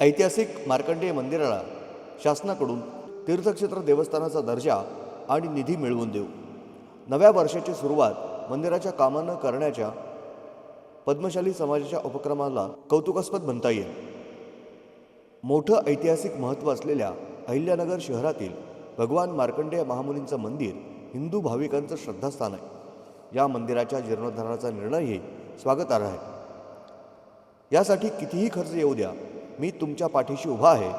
ऐतिहासिक मार्कंडेय मंदिराला शासनाकडून तीर्थक्षेत्र देवस्थानाचा दर्जा आणि निधी मिळवून देऊ. नव्या वर्षाची सुरुवात मंदिराच्या कामानं करण्याच्या पद्मशाली समाजाच्या उपक्रमाला कौतुकास्पद म्हणता येईल. मोठं ऐतिहासिक महत्त्व असलेल्या अहिल्यानगर शहरातील भगवान मार्कंडेय महामुनींचं मंदिर हिंदू भाविकांचं श्रद्धास्थान आहे. या मंदिराच्या जीर्णोद्धाराचा निर्णयही स्वागतार्ह आहे. यासाठी कितीही खर्च येऊ द्या मी तुमच्या पाठीशी उभा आहे.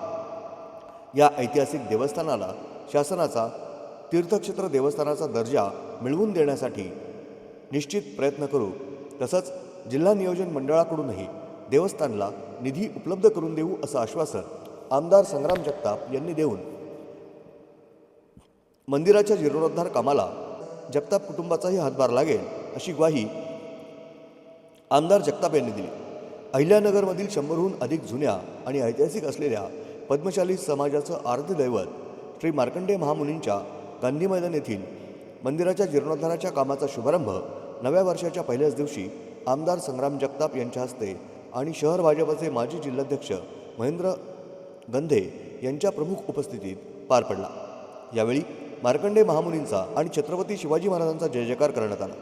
या ऐतिहासिक देवस्थानाला शासनाचा तीर्थक्षेत्र देवस्थानाचा दर्जा मिळवून देण्यासाठी निश्चित प्रयत्न करू. तसंच जिल्हा नियोजन मंडळाकडूनही देवस्थानला निधी उपलब्ध करून देऊ असं आश्वासन आमदार संग्राम जगताप यांनी देऊन मंदिराच्या जीर्णोद्धार कामाला जगताप कुटुंबाचाही हातभार लागेल अशी ग्वाही आमदार जगताप यांनी दिली. अहिल्यानगरमधील शंभरहून अधिक जुन्या आणि ऐतिहासिक असलेल्या पद्मशाली समाजाचं आर्धदैवत श्री मार्कंडेय महामुनींच्या गांधी मैदान येथील मंदिराच्या जीर्णोद्धाराच्या कामाचा शुभारंभ नव्या वर्षाच्या पहिल्याच दिवशी आमदार संग्राम जगताप यांच्या हस्ते आणि शहर भाजपचे माजी जिल्हाध्यक्ष महेंद्र गंधे यांच्या प्रमुख उपस्थितीत पार पडला. यावेळी मार्कंडे महामुनींचा आणि छत्रपती शिवाजी महाराजांचा जय जयकार करण्यात आला.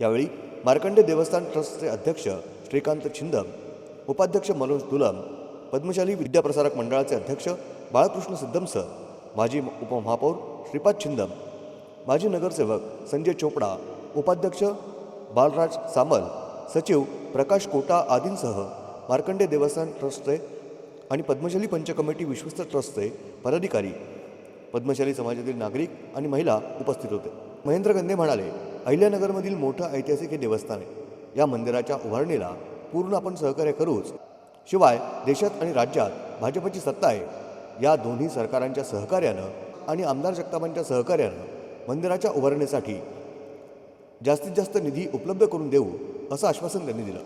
यावेळी मार्कंडे देवस्थान ट्रस्टचे अध्यक्ष श्रीकांत छिंदम उपाध्यक्ष मनोज दुलम पद्मशाली विद्याप्रसारक मंडळाचे अध्यक्ष बाळकृष्ण सिद्धम सर माजी उपमहापौर श्रीपाद छिंदम माजी नगरसेवक संजय चोपडा उपाध्यक्ष बालराज सामल सचिव प्रकाश कोटा आदींसह मार्कंडे देवस्थान ट्रस्टचे आणि पद्मशाली पंचकमिटी विश्वस्त ट्रस्टचे पदाधिकारी पद्मशाली समाजातील नागरिक आणि महिला उपस्थित होते. महेंद्र गंदे म्हणाले अहिल्यानगरमधील मोठं ऐतिहासिक हे देवस्थान आहे. या मंदिराच्या उभारणीला पूर्ण आपण सहकार्य करूच. शिवाय देशात आणि राज्यात भाजपची सत्ता आहे. या दोन्ही सरकारांच्या सहकार्यानं आणि आमदार जगतापांच्या सहकार्यानं मंदिराच्या उभारणीसाठी जास्तीत जास्त निधी उपलब्ध करून देऊ असं आश्वासन त्यांनी दिलं.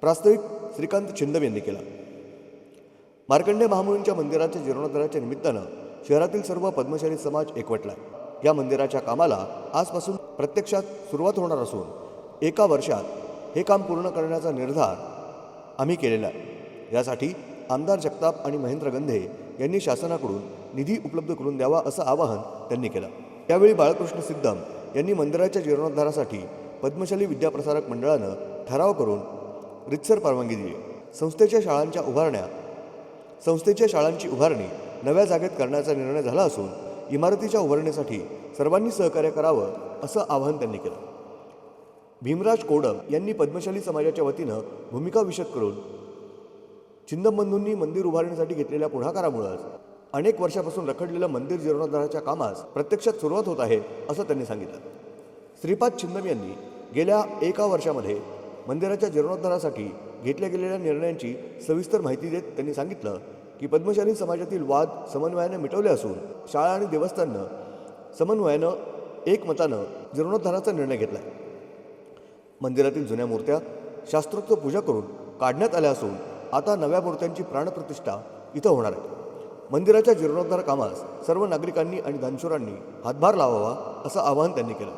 प्रास्ताविक श्रीकांत छिंदम यांनी केलं. मार्कंडे महामुनींच्या मंदिराच्या जीर्णोद्धाराच्या निमित्तानं शहरातील सर्व पद्मशाली समाज एकवटला. या मंदिराच्या कामाला आजपासून प्रत्यक्षात सुरुवात होणार असून एका वर्षात हे काम पूर्ण करण्याचा निर्धार आम्ही केलेला आहे. यासाठी आमदार जगताप आणि महेंद्र गंधे यांनी शासनाकडून निधी उपलब्ध करून द्यावा असं आवाहन त्यांनी केलं. त्यावेळी बाळकृष्ण सिद्धम यांनी मंदिराच्या जीर्णोद्धारासाठी पद्मशाली विद्याप्रसारक मंडळानं ठराव करून रितसर परवानगी दिली. संस्थेच्या शाळांच्या उभारण्या संस्थेच्या शाळांची उभारणी नव्या जागेत करण्याचा निर्णय झाला असून इमारतीच्या उभारणीसाठी सर्वांनी सहकार्य करावं असं आवाहन त्यांनी केलं. भीमराज कोडम यांनी पद्मशाली समाजाच्या वतीनं भूमिका विशद करून चिंदमबंधूंनी मंदिर उभारणीसाठी घेतलेल्या पुढाकारामुळेच अनेक वर्षापासून रखडलेलं मंदिर जीर्णोद्धाराच्या कामास प्रत्यक्षात सुरुवात होत आहे असं त्यांनी सांगितलं. श्रीपाद छिंदम यांनी गेल्या एका वर्षामध्ये मंदिराच्या जीर्णोद्धारासाठी घेतल्या गेलेल्या निर्णयांची सविस्तर माहिती देत त्यांनी सांगितलं की पद्मशाली समाजातील वाद समन्वयाने मिटवले असून शाळा आणि देवस्थाननं समन्वयानं एकमतानं जीर्णोद्धाराचा निर्णय घेतला आहे मंदिरातील जुन्या मूर्त्या शास्त्रोक्त पूजा करून काढण्यात आल्या असून आता नव्या मूर्त्यांची प्राणप्रतिष्ठा इथं होणार आहे. मंदिराच्या जीर्णोद्धार कामास सर्व नागरिकांनी आणि दानशुरांनी हातभार लावावा असं आवाहन त्यांनी केलं.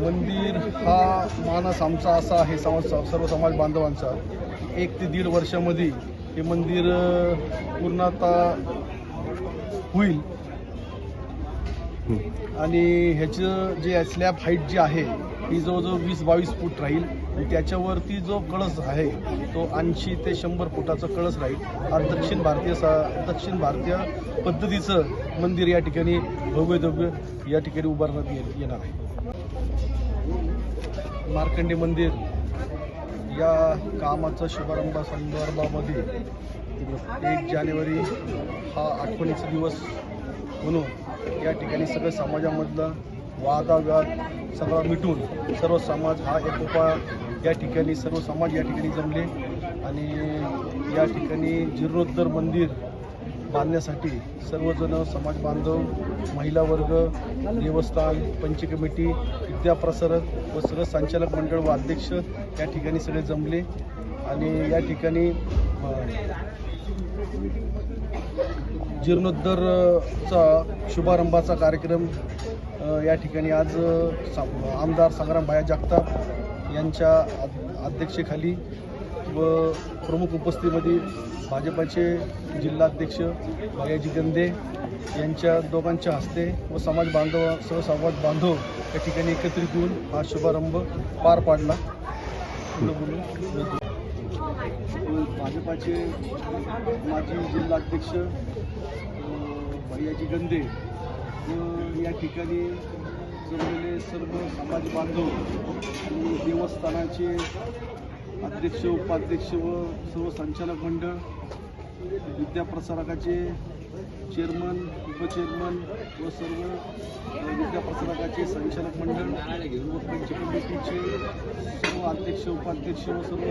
मंदिर हा मानस आमचा असा आहे समाज सर्व समाज बांधवांचा. एक ते दीड वर्षामध्ये हे मंदिर पूर्णतः होईल. आणि ह्याचं जे स्लॅब हाईट जी आहे ती जवळजवळ वीस बावीस फूट राहील. आणि त्याच्यावरती जो कळस आहे तो ऐंशी ते शंभर फुटाचा कळस राहील. आणि दक्षिण भारतीय सा दक्षिण भारतीय पद्धतीचं मंदिर या ठिकाणी भव्य दिव्य या ठिकाणी उभारण्यात येणार आहे. मार्कंडे मंदिर या कामाचा शुभारंभ संदर्भामध्ये एक जानेवारी हा आठवणीचा दिवस म्हणून या ठिकाणी सगळं समाजामधला वादावाद सगळा मिटून सर्व समाज हा एकोपा या ठिकाणी सर्व समाज या ठिकाणी जमले. आणि या ठिकाणी जीर्णोत्तर मंदिर बांधण्यासाठी सर्वजण समाज बांधव महिला वर्ग देवस्थान पंचकमिटी विद्याप्रसारक व सर्व संचालक मंडळ व अध्यक्ष या ठिकाणी सगळे जमले. आणि या ठिकाणी जीर्णोद्धरचा शुभारंभाचा कार्यक्रम या ठिकाणी आज सा- आमदार संग्राम भाया जगताप यांच्या अध्यक्षेखाली व प्रमुख उपस्थितीमध्ये भाजपाचे जिल्हाध्यक्ष भायाजी गंदे यांच्या दोघांच्या हस्ते व समाज बांधवासह संवाद बांधव या ठिकाणी एकत्रित येऊन हा शुभारंभ पार पाडला. भाजपाचे माजी जिल्हाध्यक्ष भैयाजी गंदे व या ठिकाणी जमलेले सर्व समाज बांधव आणि देवस्थानाचे अध्यक्ष उपाध्यक्ष व सर्व संचालक मंडळ विद्याप्रसारकाचे चेअरमन उपचेअरमन व सर्व अ, विद्याप्रसारकाचे संचालक मंडळ व पंचकमिटीचे सर्व अध्यक्ष उपाध्यक्ष व सर्व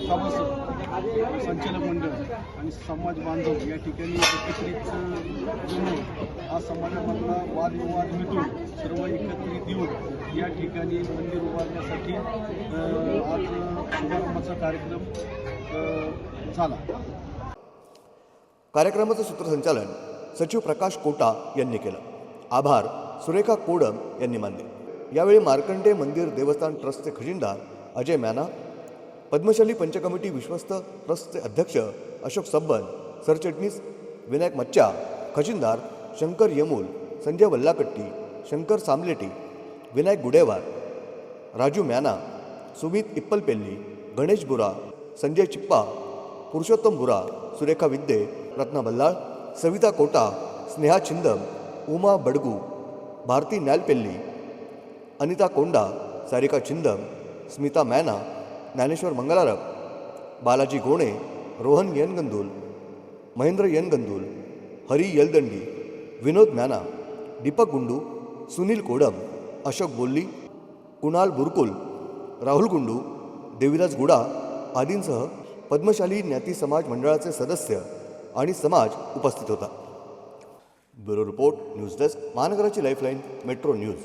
सभासद संचालक मंडळ आणि समाज बांधव या ठिकाणी एकत्रित जमून हा समाजामधला वादविवाद मिटून सर्व एकत्रित येऊन या ठिकाणी मंदिर उभारण्यासाठी आज शुभारंभाचा कार्यक्रम झाला. कार्यक्रमाचं सूत्रसंचालन सचिव प्रकाश कोटा यांनी केलं. आभार सुरेखा कोडम यांनी मानले. यावेळी मार्कंडे मंदिर देवस्थान ट्रस्टचे खजिनदार अजय मॅना पद्मशाली पंचकमिटी विश्वस्त ट्रस्टचे अध्यक्ष अशोक सब्बन सरचिटणीस विनायक मच्चा खजिनदार शंकर यमूल संजय वल्लाकट्टी शंकर सामलेटी विनायक गुडेवार राजू मॅना सुमित इप्पलपेल्ली गणेश बुरा संजय चिप्पा पुरुषोत्तम बुरा सुरेखा विद्ये रत्ना बल्लाळ सविता कोटा स्नेहा छिंदम उमा बडगू भारती न्यालपेल्ली अनिता कोंडा सारिका छिंदम स्मिता मॅना ज्ञानेश्वर मंगलारप बालाजी गोणे रोहन येनगंदूल महेंद्र येनगंदूल हरी येलदंडी विनोद मॅना दीपक गुंडू सुनील कोडम अशोक बोल्ली कुणाल बुरकुल राहुल गुंडू देवीराज गुडा आदींसह पद्मशाली ज्ञाती समाज मंडळाचे सदस्य आणि समाज उपस्थित होता. ब्युरो रिपोर्ट न्यूज डेस्क महानगराची लाईफलाईन मेट्रो न्यूज.